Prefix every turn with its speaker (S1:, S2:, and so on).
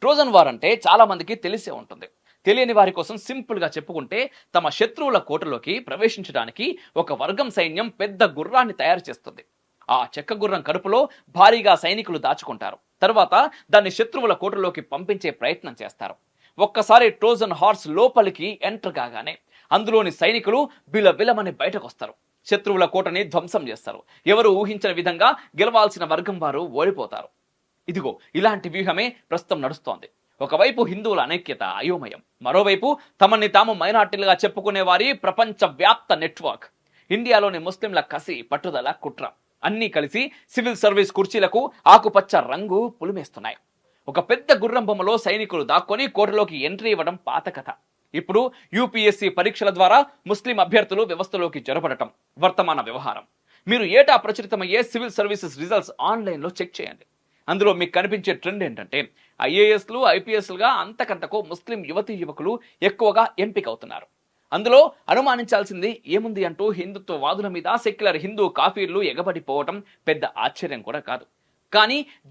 S1: Trojan war అంటే చాలామందికి తెలిసే ఉంటుంది. తెలియని వారి కోసం సింపుల్గా చెప్పుకుంటే తమ శత్రువుల కోటలోకి ప్రవేశించడానికి ఒక వర్గం సైన్యం పెద్ద గుర్రాన్ని తయారు చేస్తుంది. ఆ చెక్క గుర్రం కడుపులో భారీగా సైనికులు దాచుకుంటారు. తర్వాత దాన్ని శత్రువుల కోటలోకి పంపించే ప్రయత్నం చేస్తారు. ఒక్కసారి ట్రోజన్ హార్స్ లోపలికి ఎంటర్ కాగానే అందులోని సైనికులు బిలబిలమని బయటకు వస్తారు శత్రువుల కోటని ధ్వంసం చేస్తారు. ఎవరు ఊహించిన విధంగా గెలవాల్సిన వర్గం వారు ఓడిపోతారు. ఇదిగో ఇలాంటి వ్యూహమే ప్రస్తుతం నడుస్తోంది. ఒకవైపు హిందువుల అనైక్యత అయోమయం. మరోవైపు తమని తాము మైనార్టీలుగా చెప్పుకునే వారి ప్రపంచ వ్యాప్త నెట్వర్క్. ఇండియాలోని ముస్లింల కసి పట్టుదల కుట్ర అన్నీ కలిసి సివిల్ సర్వీస్ కుర్చీలకు ఆకుపచ్చ రంగు పులిమేస్తున్నాయి. ఒక పెద్ద గుర్రం బొమ్మలో సైనికులు దాక్కొని కోటలోకి ఎంట్రీ ఇవ్వడం పాత కథ. ఇప్పుడు యూపీఎస్సీ పరీక్షల ద్వారా ముస్లిం అభ్యర్థులు వ్యవస్థలోకి జొరబడటం వర్తమాన వ్యవహారం. మీరు ఏటా ప్రచురితమయ్యే సివిల్ సర్వీసెస్ రిజల్ట్స్ ఆన్లైన్లో చెక్ చేయండి. అందులో మీకు కనిపించే ట్రెండ్ ఏంటంటే ఐఏఎస్లు ఐపీఎస్లుగా అంతకంతకు ముస్లిం యువతీ యువకులు ఎక్కువగా ఎంపిక అవుతున్నారు అందులో అనుమానించాల్సింది ఏముంది అంటూ హిందుత్వవాదుల మీద సెక్యులర్ హిందూ కాఫీర్లు ఎగబడిపోవటం పెద్ద ఆశ్చర్యం కూడా కాదు. కానీ